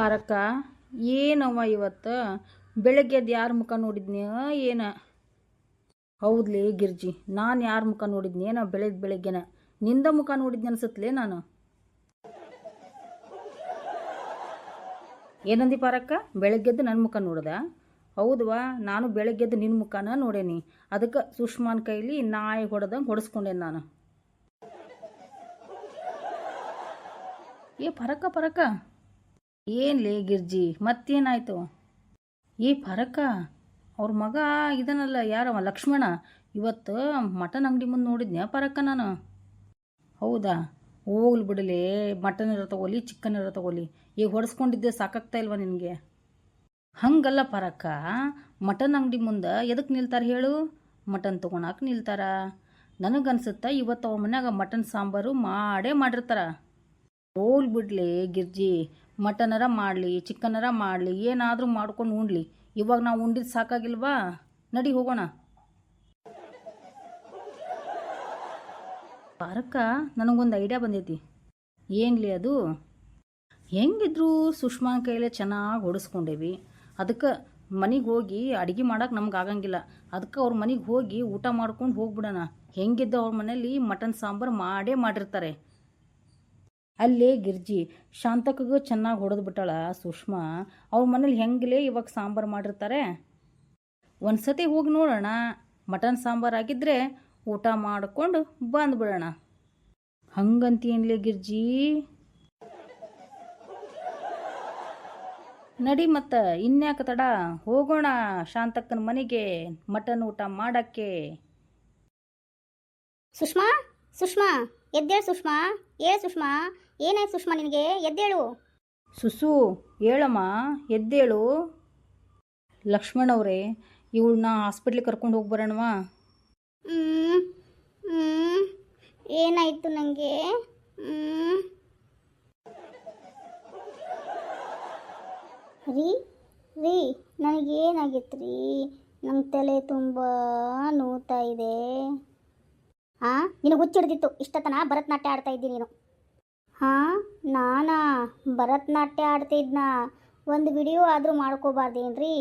ಪಾರಕ್ಕ ಏನವ್ವ ಇವತ್ತು? ಬೆಳಗ್ಗೆ ಅದು ಯಾರ ಮುಖ ನೋಡಿದ್ನಿ ಏನ? ಹೌದ್ಲಿ ಗಿರ್ಜಿ, ನಾನು ಯಾರ ಮುಖ ನೋಡಿದ್ನಿ ಏನೋ ಬೆಳಗ್ಗೆ ಬೆಳಗ್ಗೆನ? ನಿಂದ ಮುಖ ನೋಡಿದ್ನಿ ಅನ್ಸತ್ಲೇ ನಾನು? ಏನಂದಿ ಪಾರಕ್ಕ, ಬೆಳಗ್ಗೆದ್ದು ನನ್ನ ಮುಖ ನೋಡ್ದ? ಹೌದವಾ, ನಾನು ಬೆಳಗ್ಗೆದ್ದು ನಿನ್ನ ಮುಖನ ನೋಡೇನಿ. ಅದಕ್ಕೆ ಸುಷ್ಮಾನ್ ಕೈಲಿ ನಾಯಿ ಹೊಡೆದಂಗೆ ಹೊಡೆಸ್ಕೊಂಡೇನಿ ನಾನು? ಏ ಪರಕ್ಕ ಪರಕ ಏನ್ಲೇ ಗಿರ್ಜಿ, ಮತ್ತೇನಾಯ್ತು? ಏ ಪರಕ ಅವ್ರ ಮಗ ಇದನ್ನಲ್ಲ ಯಾರವ? ಲಕ್ಷ್ಮಣ? ಇವತ್ತು ಮಟನ್ ಅಂಗಡಿ ಮುಂದೆ ನೋಡಿದ್ನ್ಯಾ ಪರಕ ನಾನು? ಹೌದಾ? ಹೋಗ್ಲಿ ಬಿಡಲಿ, ಮಟನ್ ಇರೋ ತಗೋಲಿ ಚಿಕನ್ ಇರೋ ತಗೋಲಿ ಈಗ ಹೊಡೆಸ್ಕೊಂಡಿದ್ದೆ, ಸಾಕಾಗ್ತಾ ಇಲ್ವಾ ನಿನಗೆ? ಹಂಗಲ್ಲ ಪರಕ್ಕ ಮಟನ್ ಅಂಗಡಿ ಮುಂದೆ ಎದಕ್ಕೆ ನಿಲ್ತಾರೆ ಹೇಳು? ಮಟನ್ ತೊಗೊಳಕ್ಕೆ ನಿಲ್ತಾರ? ನನಗನ್ಸುತ್ತ ಇವತ್ತು ಅವ್ರ ಮನ್ಯಾಗ ಮಟನ್ ಸಾಂಬಾರು ಮಾಡೇ ಮಾಡಿರ್ತಾರ? ಹೋಗ್ಲಿ ಬಿಡ್ಲಿ ಗಿರ್ಜಿ ಮಟನರ ಮಾಡಲಿ ಚಿಕನರ ಮಾಡಲಿ, ಏನಾದರೂ ಮಾಡ್ಕೊಂಡು ಉಣ್ಲಿ. ಇವಾಗ ನಾವು ಉಂಡಿದ್ದು ಸಾಕಾಗಿಲ್ವಾ? ನಡಿ ಹೋಗೋಣ. ಪಾರಕ್ಕ, ನನಗೊಂದು ಐಡಿಯಾ ಬಂದೈತಿ. ಏನ್ಲಿ ಅದು? ಹೆಂಗಿದ್ರು ಸುಷ್ಮಾ ಕೈಲೇ ಚೆನ್ನಾಗಿ ಹೊಡಿಸ್ಕೊಂಡೇವಿ ಅದಕ್ಕೆ ಮನೆಗೆ ಹೋಗಿ ಅಡುಗೆ ಮಾಡೋಕೆ ನಮ್ಗೆ ಆಗಂಗಿಲ್ಲ. ಅದಕ್ಕೆ ಅವ್ರ ಮನೆಗೆ ಹೋಗಿ ಊಟ ಮಾಡ್ಕೊಂಡು ಹೋಗ್ಬಿಡೋಣ. ಹೆಂಗಿದ್ದ ಅವ್ರ ಮನೇಲಿ ಮಟನ್ ಸಾಂಬಾರು ಮಾಡೇ ಮಾಡಿರ್ತಾರೆ. ಅಲ್ಲೇ ಗಿರ್ಜಿ ಶಾಂತಕ್ಕಗೂ ಚೆನ್ನಾಗಿ ಹೊಡೆದು ಬಿಟ್ಟಾಳ ಸುಷ್ಮಾ. ಅವ್ರ ಮನೇಲಿ ಹೆಂಗಲೇ ಇವಾಗ ಸಾಂಬಾರು ಮಾಡಿರ್ತಾರೆ? ಒಂದ್ಸತಿ ಹೋಗಿ ನೋಡೋಣ. ಮಟನ್ ಸಾಂಬಾರು ಆಗಿದ್ರೆ ಊಟ ಮಾಡಿಕೊಂಡು ಬಂದ್ಬಿಡೋಣ ಹಂಗಂತೀನ್ಲೇ ಗಿರ್ಜಿ? ನಡಿ ಮತ್ತೆ, ಇನ್ಯಾಕೆ ತಡ? ಹೋಗೋಣ ಶಾಂತಕ್ಕನ ಮನೆಗೆ ಮಟನ್ ಊಟ ಮಾಡಕ್ಕೆ. ಸುಷ್ಮಾ ಸುಷ್ಮಾ. ಎದ್ದೇಳು ಸುಷ್ಮಾ ಏ ಸುಷ್ಮಾ ಏನಾಯ್ತು ಸುಷ್ಮಾ ನಿನಗೆ? ಎದ್ದೇಳು. ಸುಸು ಹೇಳಮ್ಮ ಎದ್ದೇಳು. ಲಕ್ಷ್ಮಣ್ ಅವರೇ ಇವಳನ್ನ ಹಾಸ್ಪಿಟ್ಲಿಗೆ ಕರ್ಕೊಂಡು ಹೋಗಿ ಬರೋಣವಾ? ಹ್ಮ್, ಹ್ಮ್, ಏನಾಯ್ತು ನನಗೆ ರೀ ರೀ ನನಗೇನಾಗಿತ್ತು ರೀ ನನ್ನ ತಲೆ ತುಂಬ ನೋವ್ತಾ ಇದೆ. ಹಾಂ ನಿನಗೆ ಹುಚ್ಚಿಡ್ದಿತ್ತು ಇಷ್ಟತನ ಭರತನಾಟ್ಯ ಆಡ್ತಾ ಇದ್ದೀನಿ ನೀನು. ಹಾಂ ನಾನಾ? ಭರತನಾಟ್ಯ ಆಡ್ತಿದ್ನ ಒಂದು ವಿಡಿಯೋ ಆದರೂ ಮಾಡ್ಕೋಬಾರ್ದೇನ್ರಿ?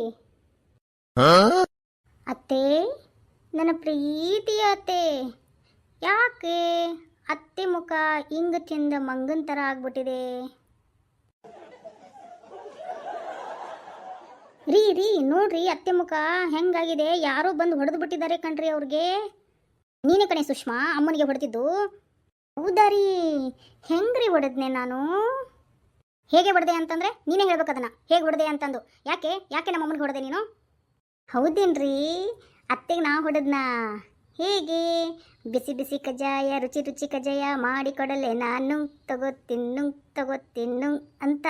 ಅತ್ತೆ? ನನ್ನ ಪ್ರೀತಿಯ ಅತ್ತೆ. ಯಾಕೆ? ಅತ್ತೆ ಮುಖ ಹಿಂಗ ಚಿಂದ ಮಂಗನ್ ಥರ ಆಗ್ಬಿಟ್ಟಿದೆ. ರೀ ರೀ ನೋಡ್ರಿ ಅತ್ತೆ ಮುಖ ಹೆಂಗಾಗಿದೆ? ಯಾರೋ ಬಂದು ಹೊಡೆದು ಬಿಟ್ಟಿದ್ದಾರೆ ಕಣ್ರಿ ಅವ್ರಿಗೆ. ನೀನೇ ಕಣೆ ಸುಷ್ಮಾ, ಅಮ್ಮನಿಗೆ ಹೊಡೆದಿದ್ದು? ಹೌದಾ ರೀ? ಹೆಂಗ್ರಿ ಹೊಡೆದ್ನೆ ನಾನು? ಹೇಗೆ ಹೊಡೆದೆ ಅಂತಂದ್ರೆ ನೀನೇ ಹೇಳ್ಬೇಕದನ್ನ ಹೇಗೆ ಹೊಡೆದೆ ಅಂತಂದು. ಯಾಕೆ? ಯಾಕೆ ನಮ್ಮ ಅಮ್ಮನಿಗೆ ಹೊಡೆದೆ ನೀನು? ಹೌದೇನ್ರಿ? ಅತ್ತೆಗೆ ನಾ ಹೊಡೆದ್ನ. ಹೇಗೆ? ಬಿಸಿ ಬಿಸಿ ಕಜ್ಜಾಯ, ರುಚಿ ರುಚಿ ಕಜ್ಜಾಯ, ಮಾಡಿ ಕೊಡಲೆ, ನಾನು ತಗೋ ತಿನ್ನು ತಗೋ ತಿನ್ನು ಅಂತ.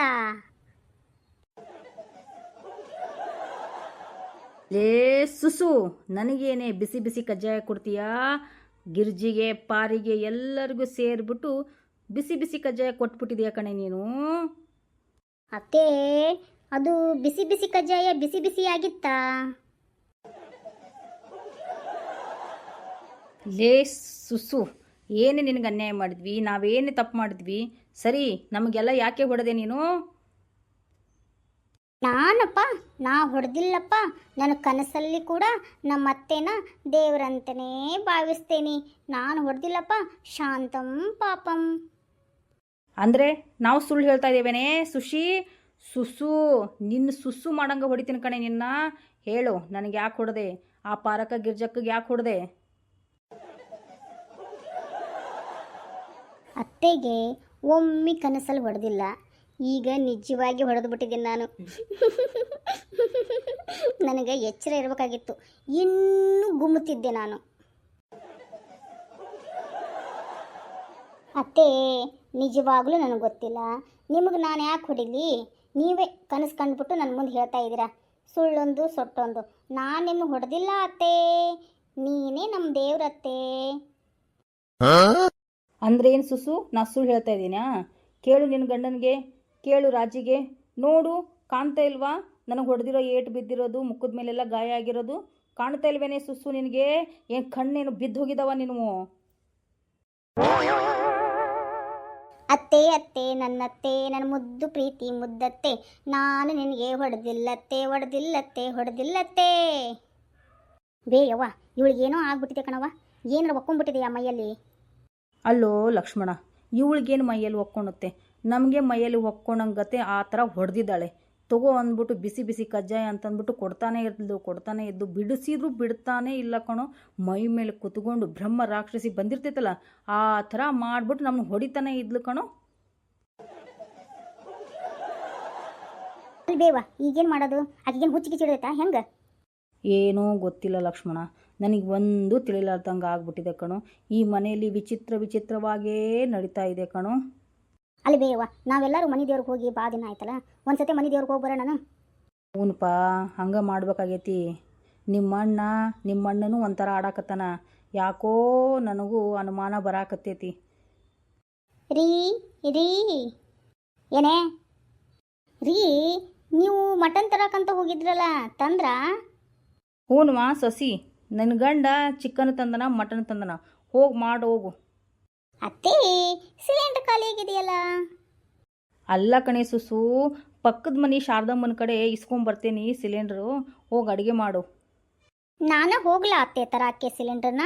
ಲೇ ಸುಸು ನನಗೇನೆ ಬಿಸಿ ಬಿಸಿ ಕಜ್ಜಾಯ ಕೊಡ್ತೀಯಾ? ಗಿರ್ಜಿಗೆ ಪಾರಿಗೆ ಎಲ್ಲರಿಗೂ ಸೇರಿಬಿಟ್ಟು ಬಿಸಿ ಬಿಸಿ ಕಜ್ಜಾಯ ಕೊಟ್ಬಿಟ್ಟಿದ್ಯಾ ಕಣೆ ನೀನು? ಅತ್ತೆ ಅದು ಬಿಸಿ ಬಿಸಿ ಕಜ್ಜಾಯ ಬಿಸಿ ಬಿಸಿ ಆಗಿತ್ತಾ? ಲೇ ಸುಸು ಏನೇ ನಿನಗೆ ಅನ್ಯಾಯ ಮಾಡಿದ್ವಿ ನಾವೇನೇ ತಪ್ಪು ಮಾಡಿದ್ವಿ? ಸರಿ ನಮಗೆಲ್ಲ ಯಾಕೆ ಹೊಡೆದೆ ನೀನು? ನಾನಪ್ಪ ನಾ ಹೊಡೆದಿಲ್ಲಪ್ಪ. ನನ್ನ ಕನಸಲ್ಲಿ ಕೂಡ ನಮ್ಮ ಅತ್ತೆನ ದೇವರಂತನೇ ಭಾವಿಸ್ತೇನೆ. ನಾನು ಹೊಡೆದಿಲ್ಲಪ್ಪ ಶಾಂತಂ ಪಾಪಂ. ಅಂದರೆ ನಾವು ಸುಳ್ಳು ಹೇಳ್ತಾ ಇದ್ದೇವೇನೆ? ಸುಶಿ ಸುಸು ನಿನ್ನ ಸುಸ್ಸು ಮಾಡಂಗೆ ಹೊಡಿತೀನಿ ಕಣೆ ನಿನ್ನ. ಹೇಳು ನನಗೆ ಯಾಕೆ ಹೊಡೆದೆ? ಆ ಪಾರಕ ಗಿರ್ಜಕ್ಕಗೆ ಯಾಕೆ ಹೊಡೆದೆ? ಅತ್ತೆಗೆ ಒಮ್ಮೆ ಕನಸಲ್ಲಿ ಹೊಡೆದಿಲ್ಲ. ಈಗ ನಿಜವಾಗಿ ಹೊಡೆದು ಬಿಟ್ಟಿದ್ದೀನಿ ನಾನು. ನನಗೆ ಎಚ್ಚರ ಇರಬೇಕಾಗಿತ್ತು. ಇನ್ನೂ ಗುಮ್ಮುತ್ತಿದ್ದೆ ನಾನು. ಅತ್ತೆ ನಿಜವಾಗ್ಲೂ ನನಗೆ ಗೊತ್ತಿಲ್ಲ. ನಿಮಗೆ ನಾನು ಯಾಕೆ ಹೊಡಿಲಿ? ನೀವೇ ಕನಸು ಕಂಡುಬಿಟ್ಟು ನನ್ನ ಮುಂದೆ ಹೇಳ್ತಾ ಇದ್ದೀರಾ? ಸುಳ್ಳೊಂದು ಸೊಟ್ಟೊಂದು. ನಾನು ನಿಮ್ಗೆ ಹೊಡೆದಿಲ್ಲ ಅತ್ತೆ. ನೀನೇ ನಮ್ಮ ದೇವ್ರತ್ತೆ ಅಂದ್ರೆ ಏನು ಸುಸು? ನಾ ಸುಳ್ಳು ಹೇಳ್ತಾ ಇದ್ದೀನಾ? ಕೇಳು ನಿನ್ನ ಗಂಡನಿಗೆ. ಕೇಳು ರಾಜಿಗೆ. ನೋಡು ಕಾಣ್ತಾ ಇಲ್ವಾ? ನನಗೆ ಹೊಡೆದಿರೋ ಏಟು ಬಿದ್ದಿರೋದು ಮುಖದ ಮೇಲೆಲ್ಲ ಗಾಯ ಆಗಿರೋದು. ಕಾಣ್ತಾ ಇಲ್ವೇನೆ ಸುಸ್ಸು ನಿನಗೆ? ಏನು ಕಣ್ಣೇನು ಬಿದ್ದು ಹೋಗಿದಾವ ನೀನು? ಅತ್ತೆ ಅತ್ತೆ ನನ್ನತ್ತೆ ನನ್ನ ಮುದ್ದು ಪ್ರೀತಿ ಮುದ್ದತ್ತೆ. ನಾನು ನಿನಗೆ ಹೊಡೆದಿಲ್ಲತ್ತೆ ಹೊಡೆದಿಲ್ಲತ್ತೆ ಹೊಡೆದಿಲ್ಲತ್ತೆ. ಬೇಯವ್ವ ಇವಳಿಗೇನೋ ಆಗ್ಬಿಟ್ಟಿದೆ ಕಣವ್ವ. ಏನಾರು ಒಕ್ಕೊಂಡ್ಬಿಟ್ಟಿದೆಯಾ ಮೈಯಲ್ಲಿ? ಅಲ್ಲೋ ಲಕ್ಷ್ಮಣ ಇವಳಿಗೇನು ಮೈಯಲ್ಲಿ ಒಕ್ಕೊಳುತ್ತೆ ನಮಗೆ ಮೈಯಲ್ಲಿ ಒಕ್ಕೊಂಡಂಗತೆ ಆ ಥರ ಹೊಡೆದಿದ್ದಾಳೆ. ತಗೋ ಅಂದ್ಬಿಟ್ಟು ಬಿಸಿ ಬಿಸಿ ಕಜ್ಜಾಯ ಅಂತಂದ್ಬಿಟ್ಟು ಕೊಡ್ತಾನೆ ಇರ್ತಿದ್ದು ಕೊಡ್ತಾನೆ ಇದ್ದು ಬಿಡಿಸಿದ್ರು ಬಿಡ್ತಾನೆ ಇಲ್ಲ ಕಣೋ. ಮೈ ಮೇಲೆ ಕುತ್ಕೊಂಡು ಬ್ರಹ್ಮ ರಾಕ್ಷಸಿ ಬಂದಿರ್ತೈತಲ್ಲ ಆ ಥರ ಮಾಡಿಬಿಟ್ಟು ನಮ್ಮನ್ನು ಹೊಡಿತಾನೆ ಇದ್ಲು ಕಣೋ. ಬೇವ ಈಗೇನು ಮಾಡೋದು? ಆಕೆಗೇನು ಹುಚ್ಚಿಗೆ ಚಿಡೈತಾ ಹೆಂಗೆ? ಏನೂ ಗೊತ್ತಿಲ್ಲ ಲಕ್ಷ್ಮಣ ನನಗೆ ಒಂದು ತಿಳಿಲಾರ್ದಂಗೆ ಆಗ್ಬಿಟ್ಟಿದೆ ಕಣೋ. ಈ ಮನೆಯಲ್ಲಿ ವಿಚಿತ್ರ ವಿಚಿತ್ರವಾಗೇ ನಡೀತಾ ಇದೆ ಕಣೋ. ಅಲ್ಲಿ ಬೇವ ನಾವೆಲ್ಲರೂ ಮನೆ ದೇವ್ರಿಗೆ ಹೋಗಿ ಬಾ ದಿನ ಆಯ್ತಲ್ಲ? ಒಂದ್ಸತಿ ಮನೆ ದೇವ್ರಿಗೆ ಹೋಗಿ ಬರೋಣ ಹ್ಞೂನಪ್ಪ ಹಂಗೆ ಮಾಡ್ಬೇಕಾಗೈತಿ. ನಿಮ್ಮಣ್ಣ ನಿಮ್ಮಣ್ಣನೂ ಒಂಥರ ಆಡಾಕತ್ತಾನ. ಯಾಕೋ ನನಗೂ ಅನುಮಾನ ಬರಾಕತ್ತೈತಿ. ರೀ ರೀ. ಏನೇ? ರೀ ನೀವು ಮಟನ್ ತರಕಂತ ಹೋಗಿದ್ರಲ್ಲ ತಂದ್ರ? ಹೂನ್ವಾ ಸಸಿ. ನನ್ನ ಗಂಡ ಚಿಕನ್ ತಂದನ ಮಟನ್ ತಂದನ. ಹೋಗಿ ಮಾಡಿ ಹೋಗು. ಅತ್ತೆ ಸಿಲಿಂಡರ್ ಖಾಲಿ ಆಗಿದೆಯಲ್ಲ? ಅಲ್ಲ ಕಣೆ ಸುಸು ಪಕ್ಕದ ಮನೆ ಶಾರದಮ್ಮನ ಕಡೆ ಬರ್ತೀನಿ ಸಿಲಿಂಡ್ರು ಹೋಗಿ ಅಡುಗೆ ಮಾಡು. ನಾನು ಹೋಗ್ಲಾ ಅತ್ತೆ ತರಾಕೆ ಸಿಲಿಂಡರ್ನ?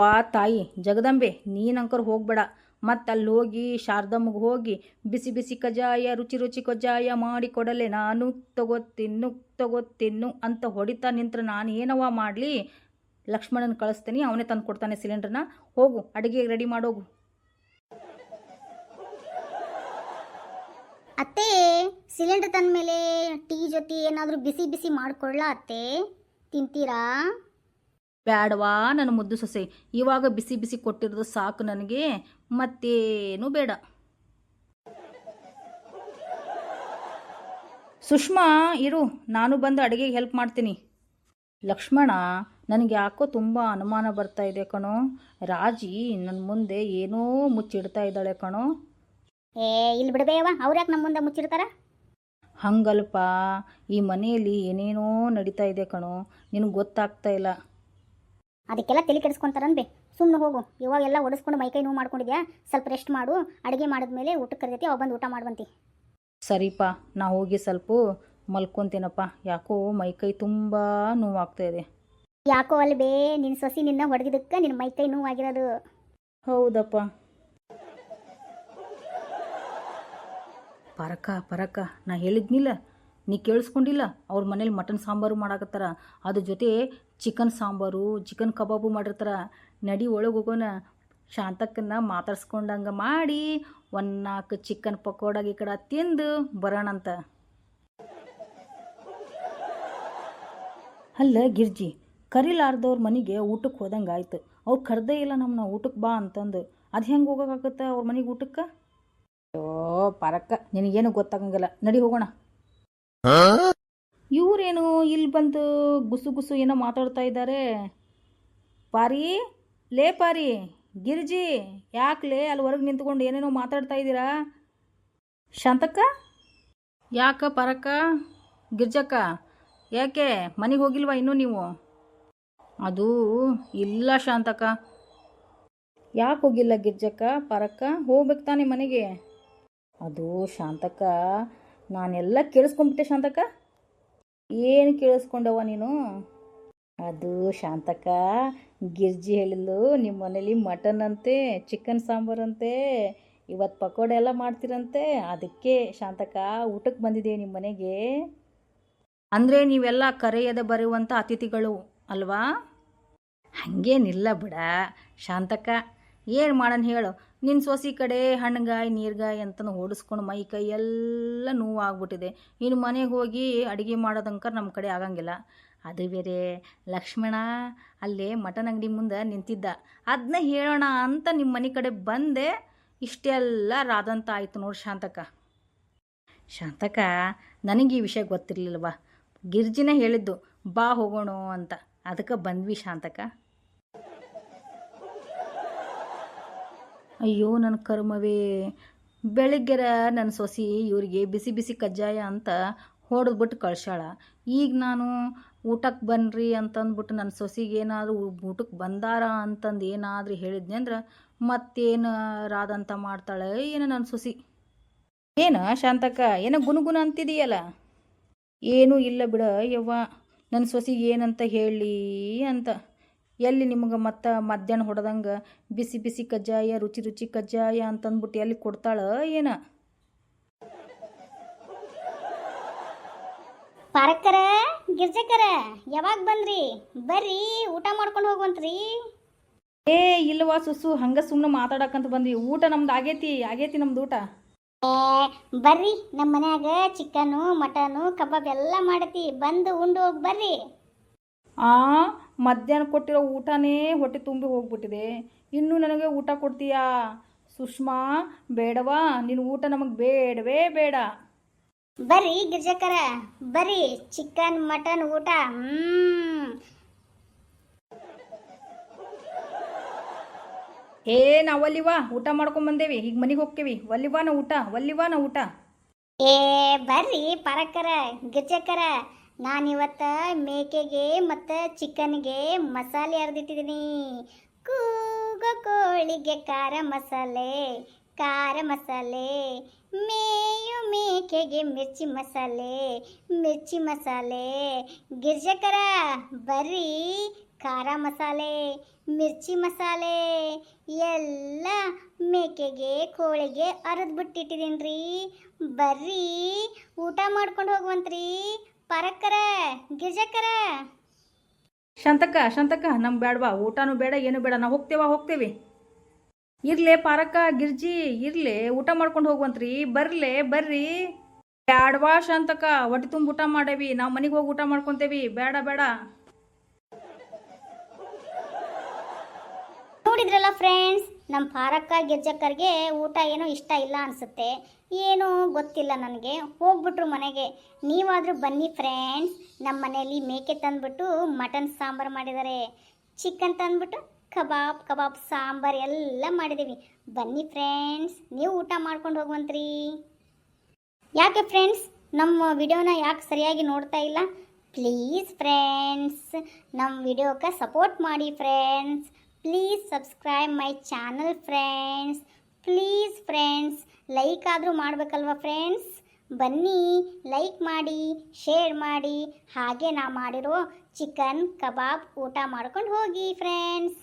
ವಾ ತಾಯಿ ಜಗದಂಬೆ ನೀನಂಕರ್ ಹೋಗ್ಬೇಡ. ಮತ್ತೆ ಅಲ್ಲಿ ಹೋಗಿ ಶಾರದಮ್ಮಗೆ ಹೋಗಿ ಬಿಸಿ ಬಿಸಿ ಕಜಾಯ ರುಚಿ ರುಚಿ ಕಜಾಯ ಮಾಡಿ ಕೊಡಲೆ. ನಾನು ತಗೋತಿನ್ನು ತಗೋತಿನ್ನು ಅಂತ ಹೊಡಿತಾ ನಿಂತ್ರೆ ನಾನು ಏನವ ಮಾಡಲಿ? ಲಕ್ಷ್ಮಣನ ಕಳಿಸ್ತೀನಿ ಅವನೇ ತಂದು ಕೊಡ್ತಾನೆ ಸಿಲಿಂಡ್ರನ್ನ. ಹೋಗು ಅಡುಗೆ ರೆಡಿ ಮಾಡೋಗು ಅತ್ತೆ ಸಿಲಿಂಡರ್ ತಂದ ಮೇಲೆ ಟೀ ಜೊತೆ ಏನಾದರೂ ಬಿಸಿ ಬಿಸಿ ಮಾಡ್ಕೊಳ್ಳಾ ಅತ್ತೆ? ತಿಂತೀರಾ? ಬೇಡವಾ ನನ್ನ ಮುದ್ದು ಸೊಸೆ. ಇವಾಗ ಬಿಸಿ ಬಿಸಿ ಕೊಟ್ಟಿರೋದು ಸಾಕು ನನಗೆ ಮತ್ತೇನು ಬೇಡ. ಸುಷ್ಮಾ ಇರು ನಾನು ಬಂದು ಅಡುಗೆಗೆ ಹೆಲ್ಪ್ ಮಾಡ್ತೀನಿ. ಲಕ್ಷ್ಮಣ ನನಗೆ ಯಾಕೋ ತುಂಬ ಅನುಮಾನ ಬರ್ತಾ ಇದೆ ಕಣೋ. ರಾಜಿ ನನ್ನ ಮುಂದೆ ಏನೋ ಮುಚ್ಚಿಡ್ತಾ ಇದ್ದಾಳೆ ಕಣೋ. ಏ ಇಲ್ಲಿ ಬಿಡಬೇವ ಅವ್ರು ಯಾಕೆ ನಮ್ಮ ಮುಂದೆ ಮುಚ್ಚಿರ್ತಾರ ಹಂಗಲ್ಪ ಈ ಮನೆಯಲ್ಲಿ ಏನೇನೋ ನಡೀತಾ ಇದೆ ಕಣೋ. ನಿನಗೆ ಗೊತ್ತಾಗ್ತಾ ಇಲ್ಲ. ಅದಕ್ಕೆಲ್ಲ ತಲೆ ಕೆಡಿಸ್ಕೊಂತಾರನ್ಬೆ ಸುಮ್ಮನೆ ಹೋಗು ಇವಾಗೆಲ್ಲ ಒಡಿಸ್ಕೊಂಡು ಮೈಕೈ ನೋವು ಮಾಡ್ಕೊಂಡಿದ್ಯಾ? ಸ್ವಲ್ಪ ರೆಸ್ಟ್ ಮಾಡು ಅಡುಗೆ ಮಾಡಿದ್ಮೇಲೆ ಊಟಕ್ಕೆ ಕರೆದೈತಿ ಅವ ಬಂದು ಊಟ ಮಾಡುವಂತಿ ಸರಿಪ್ಪ ನಾ ಹೋಗಿ ಸ್ವಲ್ಪ ಮಲ್ಕೊಂತೀನಪ್ಪ. ಯಾಕೋ ಮೈಕೈ ತುಂಬ ನೋವಾಗ್ತಾ ಇದೆ. ಯಾಕೋ ಅಲ್ಲಿ ಬೇ ನಿನ್ನ ಸೊಸಿ ನಿನ್ನ ಹೊಡೆದಿದ್ದಕ್ಕೆ ನಿನ್ನ ಮೈಕೈ ನೋವಾಗಿರೋದು. ಹೌದಪ್ಪ. ಪರಕ ಪರಕ, ನಾ ಹೇಳಿದ್ನಿಲ್ಲ. ನೀ ಕೇಳಿಸ್ಕೊಂಡಿಲ್ಲ? ಅವ್ರ ಮನೇಲಿ ಮಟನ್ ಸಾಂಬಾರು ಮಾಡಾಕತ್ತಾರ. ಅದ್ರ ಜೊತೆ ಚಿಕನ್ ಸಾಂಬಾರು, ಚಿಕನ್ ಕಬಾಬು ಮಾಡಿರ್ತಾರ. ನಡಿ ಒಳಗೆ ಹೋಗೋಣ. ಶಾಂತಕ್ಕನ್ನ ಮಾತಾಡ್ಸ್ಕೊಂಡಂಗ ಮಾಡಿ ಒಂದು ನಾಲ್ಕು ಚಿಕನ್ ಪಕೋಡ ಈ ಕಡೆ ತಿಂದು ಬರೋಣಂತ. ಅಲ್ಲ ಗಿರ್ಜಿ ಕರಿಲಾರ್ದವ್ರ ಮನೆಗೆ ಊಟಕ್ಕೆ ಹೋದಂಗೆ ಆಯ್ತು. ಅವ್ರು ಕರೆದೇ ಇಲ್ಲ ನಮ್ಮನ್ನ ಊಟಕ್ಕೆ ಬಾ ಅಂತಂದು. ಅದು ಹೆಂಗೆ ಹೋಗೋಕ್ಕಾಗತ್ತೆ ಅವ್ರ ಮನೆಗೆ ಊಟಕ್ಕೆ? ಅಯ್ಯೋ ಪರಕ್ಕ ನಿನಗೇನು ಗೊತ್ತಾಗಂಗಿಲ್ಲ. ನಡಿ ಹೋಗೋಣ. ಇವರೇನು ಇಲ್ಲಿ ಬಂದು ಗುಸು ಗುಸು ಏನೋ ಮಾತಾಡ್ತಾ ಇದ್ದಾರೆ ಪಾರಿ? ಲೇ ಪಾರಿ, ಗಿರ್ಜಿ, ಯಾಕಲೇ ಅಲ್ಲಿ ಹೊರಗೆ ನಿಂತ್ಕೊಂಡು ಏನೇನೋ ಮಾತಾಡ್ತಾ ಇದ್ದೀರಾ? ಶಾಂತಕ್ಕ? ಯಾಕ ಪರಕ್ಕ ಗಿರ್ಜಕ್ಕ, ಯಾಕೆ ಮನೆಗೆ ಹೋಗಿಲ್ವಾ ಇನ್ನೂ ನೀವು? ಅದು ಇಲ್ಲ ಶಾಂತಕ ಯಾಕೆ ಹೋಗಿಲ್ಲ ಗಿರ್ಜಕ್ಕ, ಪರಕ್ಕ? ಹೋಗ್ಬೇಕು ತಾನೆ ಮನೆಗೆ. ಅದು ಶಾಂತಕ್ಕ, ನಾನೆಲ್ಲ ಕೇಳಿಸ್ಕೊಂಬಿಟ್ಟೆ ಶಾಂತಕ್ಕ. ಏನು ಕೇಳಿಸ್ಕೊಂಡವ ನೀನು? ಅದು ಶಾಂತಕ್ಕ, ಗಿರ್ಜಿ ಹೇಳಿದ್ಲು ನಿಮ್ಮ ಮನೇಲಿ ಮಟನ್ ಅಂತೆ, ಚಿಕನ್ ಸಾಂಬಾರಂತೆ ಇವತ್ತು ಪಕೋಡೆ ಎಲ್ಲ ಮಾಡ್ತೀರಂತೆ, ಅದಕ್ಕೆ ಶಾಂತಕ್ಕ ಊಟಕ್ಕೆ ಬಂದಿದೆ ನಿಮ್ಮ ಮನೆಗೆ. ಅಂದರೆ ನೀವೆಲ್ಲ ಕರೆಯದೆ ಬರೆಯುವಂಥ ಅತಿಥಿಗಳು, ಅಲ್ವಾ? ಹಾಗೇನಿಲ್ಲ ಬಿಡ. ಶಾಂತಕ್ಕ, ಏನು ಮಾಡೋಣ ಹೇಳು? ನಿನ್ನ ಸೊಸಿ ಕಡೆ ಹಣ್ಣುಗಾಯಿ, ನೀರ್ಗಾಯಿ ಅಂತ ಓಡಿಸ್ಕೊಂಡು ಮೈ ಕೈ ಎಲ್ಲ ನೋವು ಆಗ್ಬಿಟ್ಟಿದೆ ಇನ್ನು ಮನೆಗೆ ಹೋಗಿ ಅಡುಗೆ ಮಾಡೋದಂಕರ್ ನಮ್ಮ ಕಡೆ ಆಗಂಗಿಲ್ಲ. ಅದು ಬೇರೆ. ಲಕ್ಷ್ಮಣ ಅಲ್ಲೇ ಮಟನ್ ಅಂಗಡಿ ಮುಂದೆ ನಿಂತಿದ್ದ. ಅದನ್ನ ಹೇಳೋಣ ಅಂತ ನಿಮ್ಮ ಮನೆ ಕಡೆ ಬಂದೆ. ಇಷ್ಟೆಲ್ಲ ರಾದಂತ ಆಯಿತು ನೋಡಿ ಶಾಂತಕ ಶಾಂತಕ ನನಗೆ ಈ ವಿಷಯ ಗೊತ್ತಿರಲಿಲ್ಲವಾ ಗಿರ್ಜಿನೇ ಹೇಳಿದ್ದು, ಬಾ ಹೋಗೋಣ ಅಂತ. ಅದಕ್ಕೆ ಬಂದ್ವಿ ಶಾಂತಕ್ಕ. ಅಯ್ಯೋ ನನ್ನ ಕರ್ಮವೇ. ಬೆಳಿಗ್ಗೆರ ನನ್ನ ಸೊಸಿ ಇವರಿಗೆ ಬಿಸಿ ಬಿಸಿ ಕಜ್ಜಾಯ ಅಂತ ಹೊಡೆದ್ಬಿಟ್ಟು ಕಳ್ಸಾಳ ಈಗ ನಾನು ಊಟಕ್ಕೆ ಬನ್ನಿರಿ ಅಂತಂದ್ಬಿಟ್ಟು ನನ್ನ ಸೊಸಿಗೆ ಏನಾದರೂ ಊಟಕ್ಕೆ ಬಂದಾರ ಅಂತಂದು ಏನಾದರೂ ಹೇಳಿದ್ನಿ ಅಂದ್ರೆ ಮತ್ತೇನು ರಾದಂತ ಮಾಡ್ತಾಳೆ ಏನು ನನ್ನ ಸೊಸಿ? ಏನು ಶಾಂತಕ್ಕ, ಏನ ಗುನುಗುನ ಅಂತಿದೀಯಲ್ಲ? ಏನೂ ಇಲ್ಲ ಬಿಡ ಯವ್ವ ನನ್ನ ಸೊಸಿಗೆ ಏನಂತ ಹೇಳಿ ಅಂತ. ಎಲ್ಲಿ ನಿಮಗೆ ಮತ್ತೆ ಮಧ್ಯಾಹ್ನ ಹೊಡೆದಂಗೆ ಬಿಸಿ ಬಿಸಿ ಕಜ್ಜಾಯ ರುಚಿ ರುಚಿ ಕಜ್ಜಾಯ ಅಂತಂದ್ಬಿಟ್ಟು ಎಲ್ಲಿ ಕೊಡ್ತಾಳ ಏನ? ಪಾರಕ್ಕರ ಗಿರ್ಜಕರ ಯಾವಾಗ ಬಂದ್ರಿ? ಬರ್ರಿ ಊಟ ಮಾಡ್ಕೊಂಡು ಹೋಗುವಂತ್ರಿ. ಏ ಇಲ್ವಾ ಸುಸು ಹಂಗ ಸುಮ್ಮನೆ ಮಾತಾಡಕಂತ ಬಂದ್ವಿ. ಊಟ ನಮ್ದು ಆಗೇತಿ ಆಗೇತಿ ನಮ್ದು ಊಟ. ಏ ಬರ್ರಿ ನಮ್ಮ ಮನ್ಯಾಗ ಚಿಕನು ಮಟನು ಕಬಾಬ್ ಎಲ್ಲ ಮಾಡತಿ. ಬಂದು ಉಂಡು ಹೋಗಿ ಬರ್ರಿ. ಆ ಮಧ್ಯಾಹ್ನ ಕೊಟ್ಟಿರೋ ಊಟನೇ ಹೊಟ್ಟೆ ತುಂಬಿ ಹೋಗ್ಬಿಟ್ಟಿದೆ. ಇನ್ನೂ ನನಗೆ ಊಟ ಕೊಡ್ತೀಯಾ? ಸುಷ್ಮಾ ಬೇಡವಾ? ನಿನ್ನ ಊಟ ನಮಗೆ ಬೇಡವೇ ಬೇಡ. ಬರ್ರಿ ಗಿರ್ಜಕರ ಬರ್ರಿ. ಚಿಕನ್ ಮಟನ್ ಊಟ ಏ ನಾವು ಒಲ್ಲಿವಾ ಊಟ ಮಾಡ್ಕೊಂಡ್ ಬಂದೇವಿ. ಈಗ ಮನೆಗೆ ಹೋಗ್ತೀವಿ. ಒಲ್ಲಿವಾ ನಾ ಊಟ ಒಲ್ಲಿವಾ ನಾ ಊಟ. ಏ ಬರ್ರಿ ಪರಕರ ಗಿರ್ಜಕರ. ನಾನಿವತ್ತ ಮೇಕೆಗೆ ಮತ್ತು ಚಿಕನ್ಗೆ ಮಸಾಲೆ ಅರ್ದಿಟ್ಟಿದ್ದೀನಿ ಕೂಗ ಕೋಳಿಗೆ ಖಾರ ಮಸಾಲೆ ಖಾರ ಮಸಾಲೆ, ಮೇಯು ಮೇಕೆಗೆ ಮಿರ್ಚಿ ಮಸಾಲೆ ಮಿರ್ಚಿ ಮಸಾಲೆ, ಗಿರ್ಜಕರ ಬರ್ರಿ ಖಾರ ಮಸಾಲೆ, ಮಿರ್ಚಿ ಮಸಾಲೆ, ಎಲ್ಲ ಮೇಕೆಗೆ ಕೋಳಿಗೆ ಅರದ್ಬಿಟ್ಟಿಟ್ಟಿದ್ದೀನಿ ರೀ ಬರ್ರಿ ಊಟ ಮಾಡ್ಕೊಂಡು ಹೋಗುವಂತ್ರಿ. ಪರಕ್ಕರ ಗಿಜಕರ ಶಾಂತಕ್ಕ ಶಾಂತಕ್ಕ ನಮ್ಗೆ ಬೇಡವಾ ಊಟನೂ ಬೇಡ ಏನು ಬೇಡ ನಾವು ಹೋಗ್ತೇವಾ ಹೋಗ್ತೇವಿ. ಇರ್ಲೆ ಪಾರಕ್ಕ ಗಿರ್ಜಿ ಇರ್ಲೆ ಊಟ ಮಾಡ್ಕೊಂಡು ಹೋಗುವಂತ್ರಿ ಬರ್ಲೆ ಬರ್ರಿ. ಬ್ಯಾಡವಾ ಶಾಂತಕ ಹೊಟ್ಟೆ ತುಂಬ ಊಟ ಮಾಡೇವಿ ನಾವು ಮನೆಗೆ ಹೋಗಿ ಊಟ ಮಾಡ್ಕೊಂತೇವಿ ಬೇಡ ಬೇಡ. ನೋಡಿದ್ರಲ್ಲ ಫ್ರೆಂಡ್ಸ್ ನಮ್ಮ ಪಾರಕ್ಕ ಗಿರ್ಜಕ್ಕರ್ಗೆ ಊಟ ಏನೋ ಇಷ್ಟ ಇಲ್ಲ ಅನಿಸುತ್ತೆ. ಏನೋ ಗೊತ್ತಿಲ್ಲ ನನಗೆ. ಹೋಗ್ಬಿಟ್ರು ಮನೆಗೆ. ನೀವಾದರೂ ಬನ್ನಿ ಫ್ರೆಂಡ್ಸ್ ನಮ್ಮ ಮನೆಯಲ್ಲಿ ಮೇಕೆ ತಂದ್ಬಿಟ್ಟು ಮಟನ್ ಸಾಂಬಾರು ಮಾಡಿದ್ದಾರೆ. ಚಿಕನ್ ತಂದ್ಬಿಟ್ಟು ಕಬಾಬ್ ಕಬಾಬ್ ಸಾಂಬಾರು ಎಲ್ಲ ಮಾಡಿದ್ದೀವಿ. ಬನ್ನಿ ಫ್ರೆಂಡ್ಸ್ ನೀವು ಊಟ ಮಾಡ್ಕೊಂಡು ಹೋಗುವಂತ್ರಿ. ಯಾಕೆ ಫ್ರೆಂಡ್ಸ್ ನಮ್ಮ ವಿಡಿಯೋನ ಯಾಕೆ ಸರಿಯಾಗಿ ನೋಡ್ತಾ ಇಲ್ಲ? ಪ್ಲೀಸ್ ಫ್ರೆಂಡ್ಸ್ ನಮ್ಮ ವಿಡಿಯೋಕ್ಕೆ ಸಪೋರ್ಟ್ ಮಾಡಿ friends please subscribe my channel friends please friends like ಆದರೂ ಮಾಡಬೇಕಲ್ವ ಫ್ರೆಂಡ್ಸ್ ಬನ್ನಿ ಲೈಕ್ ಮಾಡಿ ಶೇರ್ ಮಾಡಿ. ಹಾಗೆ ನಾ ಮಾಡಿರೋ ಚಿಕನ್ ಕಬಾಬ್ ಊಟ ಮಾಡ್ಕೊಂಡು ಹೋಗಿ ಫ್ರೆಂಡ್ಸ್